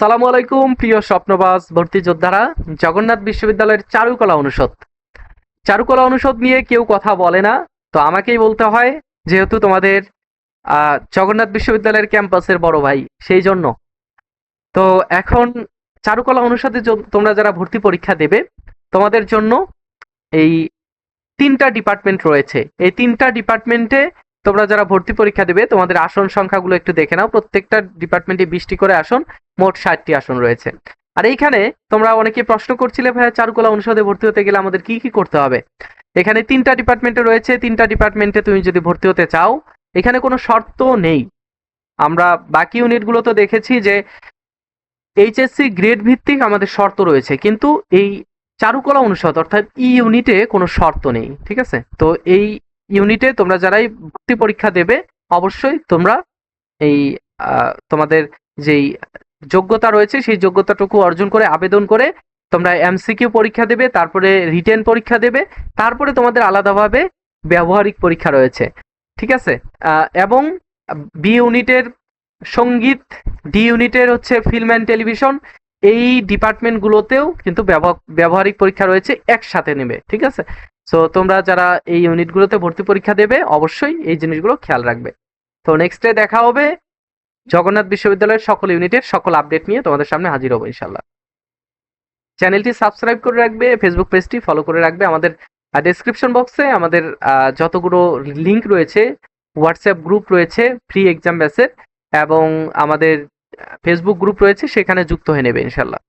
সালামু আলাইকুম, প্রিয় স্বপ্নবাস ভর্তি যোদ্ধারা। জগন্নাথ বিশ্ববিদ্যালয়ের চারুকলা অনুষদ। চারুকলা অনুষদ নিয়ে কেউ কথা বলে না, তো আমাকেই বলতে হয়, যেহেতু তোমাদের জগন্নাথ বিশ্ববিদ্যালয়ের ক্যাম্পাসের বড় ভাই, সেই জন্য। তো এখন চারুকলা অনুষদে তোমরা যারা ভর্তি পরীক্ষা দেবে, তোমাদের জন্য এই তিনটা ডিপার্টমেন্ট রয়েছে। এই তিনটা ডিপার্টমেন্টে তোমরা যারা ভর্তি পরীক্ষা দেবে, তোমাদের আসন সংখ্যাগুলো একটু দেখে নাও। প্রত্যেকটা ডিপার্টমেন্টে বিশটি করে আসন, মোট ষাটটি আসন রয়েছে। আর এইখানে তোমরা অনেকে প্রশ্ন করছিলে, ভাইয়া, চারুকলা অনুষদে ভর্তি হতে গেলে আমাদের কি কি করতে হবে? এখানে তিনটা ডিপার্টমেন্টে রয়েছে। তিনটা ডিপার্টমেন্টে তুমি যদি ভর্তি হতে চাও, এখানে কোনো শর্ত নেই। আমরা বাকি ইউনিটগুলো তো দেখেছি যে এইচএসসি গ্রেড ভিত্তিক আমাদের শর্ত রয়েছে। কিন্তু এই চারুকলা অনুষদ, অর্থাৎ ই ইউনিটে কোনো শর্ত নেই, ঠিক আছে? তো এই ইউনিটে তোমরা যারাই ভর্তি পরীক্ষা দেবে, অবশ্যই তোমরা এই তোমাদের যেই যোগ্যতা রয়েছে, সেই যোগ্যতাটুকু অর্জন করে, আবেদন করে তোমরা এমসিকিউ পরীক্ষা দেবে, তারপরে রিটেন পরীক্ষা দেবে, তারপরে তোমাদের আলাদাভাবে ব্যবহারিক পরীক্ষা রয়েছে। ঠিক আছে? এবং বি ইউনিটের সংগীত ডি ইউনিটের হচ্ছে ফিল্ম অ্যান্ড টেলিভিশন এই ডিপার্টমেন্টগুলোতেও কিন্তু ব্যব- ব্যবহারিক পরীক্ষা রয়েছে, একসাথে নেবে। ঠিক আছে? সো তোমরা যারা এই ইউনিটগুলোতে ভর্তি পরীক্ষা দেবে, অবশ্যই এই জিনিসগুলো খেয়াল রাখবে। তো নেক্সটে দেখা হবে জগন্নাথ বিশ্ববিদ্যালয়ের সকল ইউনিটের সকল আপডেট নিয়ে তোমাদের সামনে হাজির হব ইনশাল্লাহ চ্যানেলটি সাবস্ক্রাইব করে রাখবে ফেসবুক পেজটি ফলো করে রাখবে, আমাদের ডেসক্রিপশন বক্সে আমাদের যতগুলো লিংক রয়েছে হোয়াটসঅ্যাপ গ্রুপ রয়েছে ফ্রি এক্সাম ব্যাসের এবং আমাদের ফেসবুক গ্রুপ রয়েছে, সেখানে যুক্ত হয়ে নেবে ইনশাল্লাহ